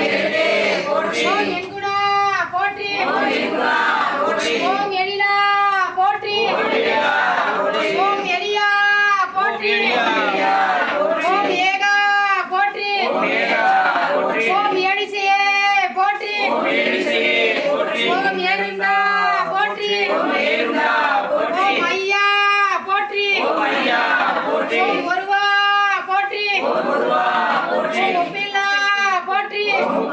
போற்றி. போற்றி ஓம் எழிலா போற்றி ஓம் எலியா போற்றி ஓம் ஏகா போற்றி ஓம் எடிசையே போற்றி ஓம் ஏருண்டா போற்றி ஓம் ஐயா போற்றி ஓம் ஒருவா போற்றி ஓம் ஒப்பில்லா போற்றி ஓம் ஒளியே போற்றி ஓம் ஒளியே போற்றி ஓம் ஓங்காரா போற்றி ஓம் கடம்பா போற்றி ஓம் கதிரே போற்றி ஓம் கதியே போற்றி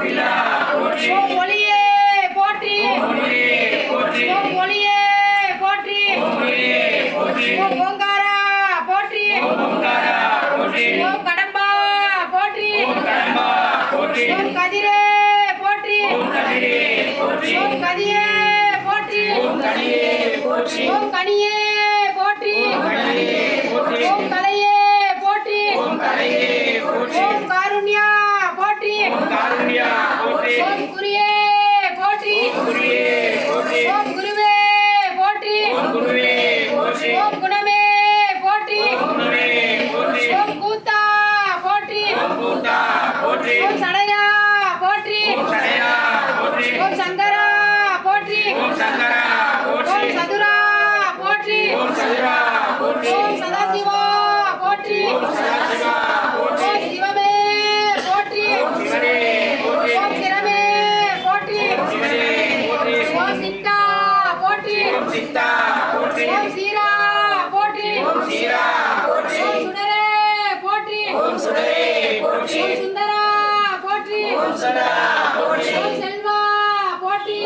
ஓம் கனியே போற்றி ஓம் கலையே போற்றி ஓம் காருண்யா போற்றி ஓம் குறியே போற்றி. ஓம் குருவே போற்றி. ஓம் குணமே போற்றி ஓம் கூத்தா போற்றி ஓம் சடையா போற்றி ஓம் சங்கரா போற்றி ஓம் சதுரா போற்றி ஓம் சதாசிவா போற்றி ஓம் சிவமே போற்றி ஓம் சிரமே போற்றி ஓம் சித்தா போற்றி ஓம் சீரா போற்றி ஓம் சுடரே போற்றி ஓம் சுந்தரா போற்றி ஓம் செல்வா போற்றி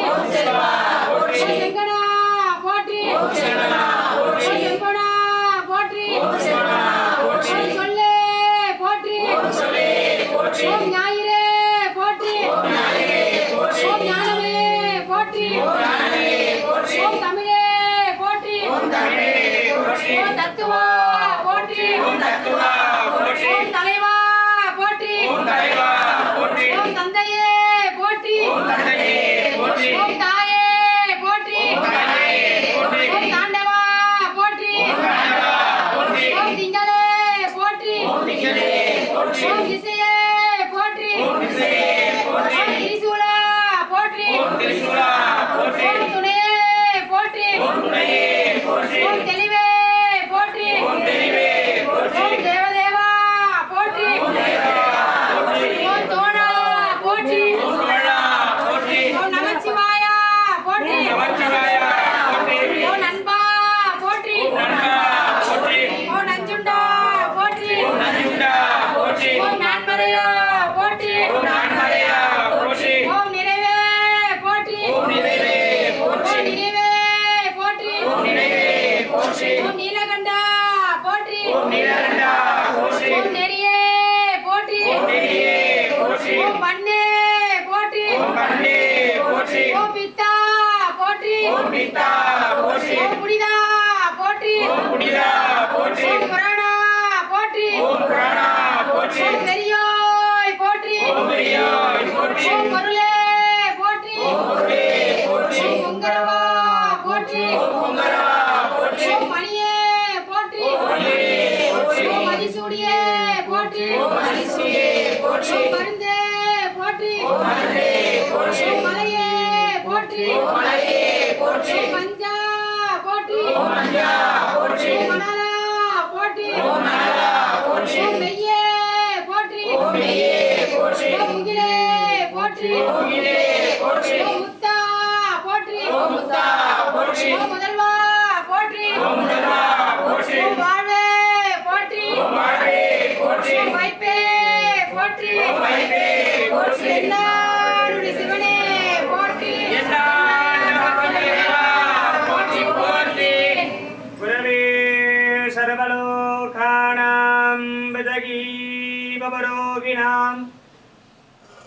ஓம் செங்கடா போற்றி ஓம் செம்பனா போற்றி ஓம் சொல்லே போற்றி ஓம் ஞாயிறே போற்றி ஓம் ஞானமே போற்றி ஓம் தமிழே போற்றி ஓம் தத்துவா போற்றி ஓம் தலைவா போற்றி ஓம் தந்தையே போற்றி ஓம் தாயே போற்றி ஓம் தாண்டவா போற்றி ஓம் திங்களே போற்றி ஓம் திசையே போற்றி ஓம் திரிசூலா போற்றி ஓம் துணையே போற்றி ஓம் தெளிவே போற்றி புனிதா போற்றி புனிதா போற்றி புராணா போற்றி புராணா போற்றி பெரியோய் போற்றி பெரியோய் போற்றி பொருளே போற்றி பொருளே போற்றி பொங்கரவா போற்றி பொங்கரவா போற்றி மணியே போற்றி மணியே போற்றி மலையே போற்றி மலையே ஓம் மஞ்சா போற்றி ஓம் மஞ்சா போற்றி மணலா போற்றி ஓம் மணலா போற்றி மெய்யே போற்றி ஓம் மெய்யே போற்றி முகிலே போற்றி ஓம் முகிலே போற்றி முத்தா போற்றி முத்தா போற்றி முதல்வா போற்றி முதல்வா போற்றி வாழ்வே போற்றி வாழ்வே போற்றி வைப்பே போற்றி வைப்பே போற்றி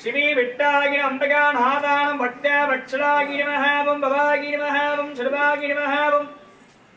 சிவி விட்டாகி அம்பகா நாதானம் பட்ட பட்சடாகி நமஹாவும் பவாகி நமஹாவும் சர்வாகி நமஹாவும்